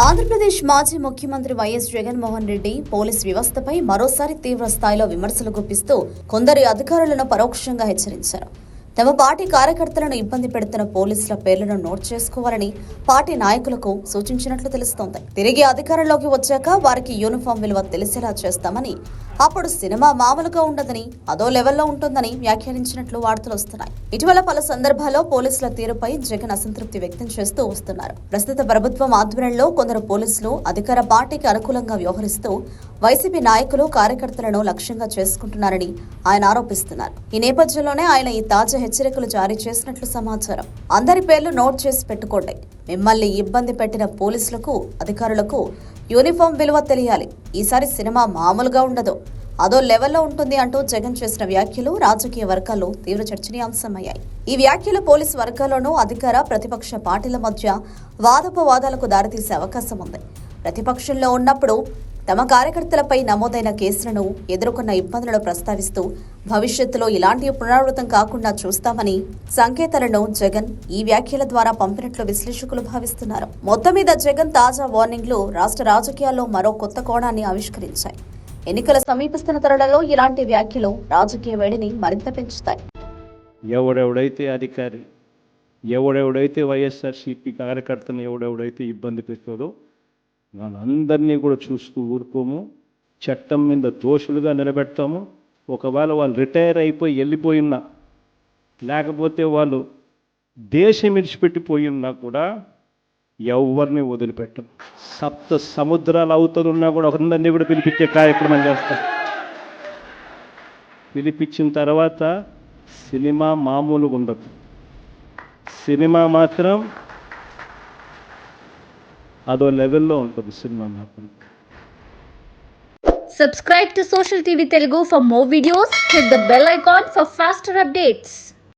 ఆంధ్రప్రదేశ్ మాజీ ముఖ్యమంత్రి YS Jaganmohan Reddy police వ్యవస్థపై మరోసారి తీవ్ర స్థాయిలో విమర్శలు గుప్పిస్తూ కొందరి అధికారులను పరోక్షంగా హెచ్చరించారు. తమ పార్టీ కార్యకర్తలను ఇబ్బంది పెడుతున్న పోలీసుల పేర్లను నోట్ చేసుకోవాలని పార్టీ నాయకులకు సూచించినట్లు తెలుస్తోంది. తిరిగి అధికారంలోకి వచ్చాక వారికి యూనిఫామ్ విలువ తెలిసేలా చేస్తామని అప్పుడు సినిమా మామూలుగా ఉండదని అదో లెవెల్లో ఉంటుందని వ్యాఖ్యానించినట్లు వార్తలు వస్తున్నాయి. ఇటీవల పలు సందర్భాల్లో పోలీసుల తీరుపై జగన్ అసంతృప్తి వ్యక్తం చేస్తూ వస్తున్నారు. ప్రస్తుత ప్రభుత్వం ఆధ్వర్యంలో కొందరు పోలీసులు అధికార పార్టీకి అనుకూలంగా వ్యవహరిస్తూ వైసీపీ నాయకులు కార్యకర్తలను లక్ష్యంగా చేసుకుంటున్నారని ఆయన ఆరోపిస్తున్నారు. ఈ నేపథ్యంలోనే ఆయన ఈ తాజా హెచ్చరికలు జారీ చేసినట్లు సమాచారం. అందరి పేర్లు నోట్ చేసి పెట్టుకోండి. మిమ్మల్ని ఇబ్బంది పెట్టిన పోలీసులకు అధికారులకు యూనిఫామ్ విలువ తెలియాలి. ఈసారి సినిమా మామూలుగా ఉండదు. అదో లెవెల్లో ఉంటుంది అంటూ జగన్ చేసిన వ్యాఖ్యలు రాజకీయ వర్గాల్లో తీవ్ర చర్చనీయాంశమయ్యాయి. ఈ వ్యాఖ్యలు పోలీసు వర్గాల్లోనూ అధికార ప్రతిపక్ష పార్టీల మధ్య వాదోపవాదాలకు దారితీసే అవకాశం ఉంది ప్రతిపక్షంలో ఉన్నప్పుడు తమ కార్యకర్తలపై నమోదైన కేసులను ఎదుర్కొన్న ఇబ్బందులను ప్రస్తావిస్తూ భవిష్యత్తులో ఇలాంటి పునరావృతం కాకుండా చూస్తామని సంకేతాలను జగన్ ఈ వ్యాఖ్యల ద్వారా పంపినట్లు విశ్లేషకులు భావిస్తున్నారు. మొత్తం మీద జగన్ తాజా వార్నింగ్లు రాష్ట్ర రాజకీయాల్లో మరో కొత్త కోణాన్ని ఆవిష్కరించాయి. ఎన్నికల సమీపిస్తున్న తరుణంలో ఇలాంటి వ్యాఖ్యలు రాజకీయ వేడిని మరింత పెంచుతాయి. ఎవడెవడైతే అధికారి ఎవడెవడైతే వైఎస్ఆర్సీపీ కార్యకర్తను ఎవడెవడైతే ఇబ్బంది పెట్టాడో వాళ్ళందరినీ కూడా చూస్తూ ఊరుకోము. చట్టం మీద దోషులుగా నిలబెడతాము. ఒకవేళ వాళ్ళు రిటైర్ అయిపోయి వెళ్ళిపోయినా లేకపోతే వాళ్ళు దేశం విడిచిపెట్టిపోయినా ఉన్నా కూడా ఎవరిని వదిలిపెట్టం సప్త సముద్రాలు అవుతున్నా కూడా అందరినీ కూడా పిలిపించే కార్యక్రమం చేస్తాం పిలిపించిన తర్వాత సినిమా మామూలుగా ఉండదు. సినిమా మాత్రం అదో లెవెల్లో ఉంటుంది సినిమా మాత్రం Subscribe to Social TV Telugu for more videos. Hit the bell icon for faster updates.